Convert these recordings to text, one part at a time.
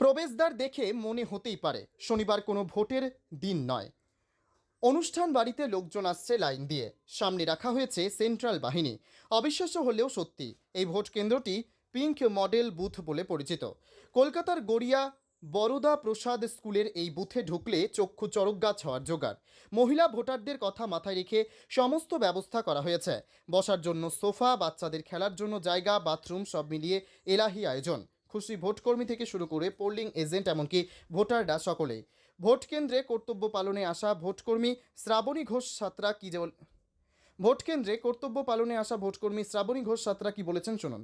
প্রবেশদ্বার দেখে মনে হতেই পারে, শনিবার কোনো ভোটের দিন নয়। অনুষ্ঠান বাড়িতে লোকজন আসছে লাইন দিয়ে। সামনে রাখা হয়েছে সেন্ট্রাল বাহিনী। অবিশ্বাস্য হলেও সত্যি, এই ভোট কেন্দ্রটি পিঙ্ক মডেল বুথ বলে পরিচিত। কলকাতার গড়িয়া বরোদা প্রসাদ স্কুলের এই বুথে ঢুকলে চক্ষু চরকগাছ হওয়ার জোগাড়। মহিলা ভোটারদের কথা মাথায় রেখে সমস্ত ব্যবস্থা করা হয়েছে। বসার জন্য সোফা, বাচ্চাদের খেলার জন্য জায়গা, বাথরুম সব মিলিয়ে এলাহি আয়োজন। খুশি ভোটকর্মী থেকে শুরু করে পোলিং এজেন্ট এমনকি ভোটাররা সকলেই ভোট কেন্দ্রে কর্তব্য পালনে আসা ভোটকর্মী শ্রাবণী ঘোষ সাঁতরা কি যে- ভোট কেন্দ্রে কর্তব্য পালনে আসা ভোটকর্মী শ্রাবণী ঘোষ সাঁতরা কি বলেছেন শুনুন?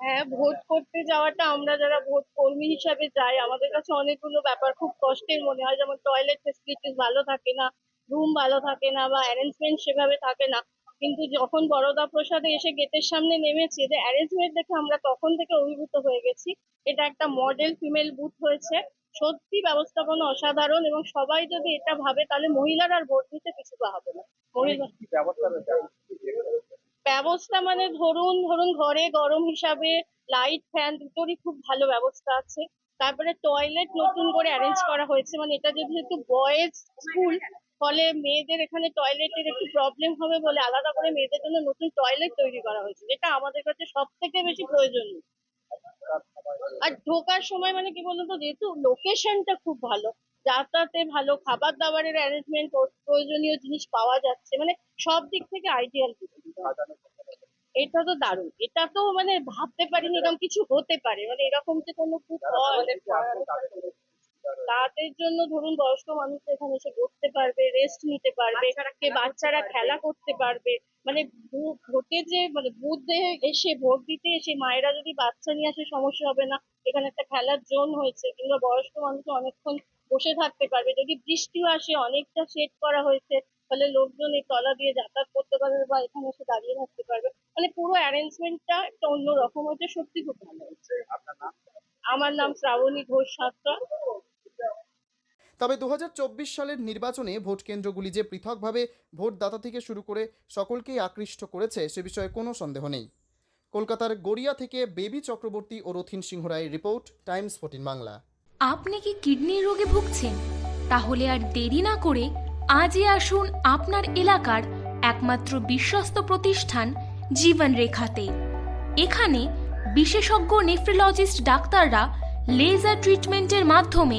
হ্যাঁ ভোট করতে যাওয়াটা আমরা যারা ভোট কর্মী হিসাবে যাই আমাদের কাছে অনেকগুলো ব্যাপার খুব কষ্টের মনে হয়। যেমন টয়লেট ফেসিলিটিস ভালো থাকে না রুম ভালো থাকে না বা অ্যারেঞ্জমেন্ট সেভাবে থাকে না। কিন্তু যখন বরদা প্রসাদে এসে গেটের সামনে নেমেছি যে অ্যারেঞ্জমেন্ট দেখে আমরা তখন থেকে অভিভূত হয়ে গেছি। এটা একটা মডেল ফিমেল বুথ হয়েছে। সত্যি ব্যবস্থাপনা অসাধারণ এবং সবাই যদি এটা ভাবে তাহলে মহিলারা আর ভোট দিতে পিছু পা হবে না? ব্যবস্থা মানে ধরুন ধরুন ঘরে গরম হিসাবে লাইট ফ্যান দুটোরই খুব ভালো ব্যবস্থা আছে। তারপরে টয়লেট নতুন করে অ্যারেঞ্জ করা হয়েছে। মানে এটা যেহেতু বয়েজ স্কুল ফলে মেয়েদের এখানে টয়লেটের একটু প্রবলেম হবে বলে আলাদা করে মেয়েদের জন্য নতুন টয়লেট তৈরি করা হয়েছে, যেটা আমাদের কাছে সব থেকে বেশি প্রয়োজনীয়। আর ঢোকার সময় মানে কি বলতো যেহেতু লোকেশনটা খুব ভালো, যাতায়াতে ভালো খাবার দাবারের অ্যারেঞ্জমেন্ট প্রয়োজনীয় জিনিস পাওয়া যাচ্ছে মানে সব দিক থেকে আইডিয়াল এটা তো দারুণ। এটা তো মানে ভাবতে পারিনি এরকম কিছু হতে পারে মানে এরকম যে কোনো খুব তাদের জন্য ধরুন বয়স্ক মানুষ এখানে এসে বসতে পারবে রেস্ট নিতে পারবে বাচ্চারা খেলা করতে পারবে। মানে ভোটে যে মানে বুথে এসে ভোট দিতে এসে মায়েরা যদি বাচ্চা নিয়ে আসে সমস্যা হবে না। এখানে একটা খেলার জোন হয়েছে কিংবা বয়স্ক মানুষ অনেকক্ষণ বসে থাকতে পারবে। যদি বৃষ্টিও আসে অনেকটা সেট করা হয়েছে ফলে লোকজন এই তলা দিয়ে যাতায়াত করতে পারবে বা এখানে এসে দাঁড়িয়ে থাকতে পারবে। মানে পুরো অ্যারেঞ্জমেন্টটা একটা অন্যরকম হয়েছে সত্যি খুব ভালো হয়েছে। আমার নাম শ্রাবণী ঘোষ সাতটা তবে দু হাজার চব্বিশ সালের নির্বাচনে ভোট কেন্দ্রগুলি যে পৃথকভাবে ভোটদাতা থেকে শুরু করে সকলকেই আকৃষ্ট করেছে সে বিষয়ে কোনো সন্দেহ নেই। কলকাতার গড়িয়া থেকে বেবি চক্রবর্তী ও রথিন সিংহ রায়ের রিপোর্ট, টাইমস ফোর্টিন বাংলা। আপনি কি কিডনির রোগে ভুগছেন? তাহলে আর দেরি না করে আজই আসুন আপনার এলাকার একমাত্র বিশ্বস্ত প্রতিষ্ঠান জীবন রেখাতে এখানে বিশেষজ্ঞ নেফ্রোলজিস্ট ডাক্তাররা লেজার ট্রিটমেন্টের মাধ্যমে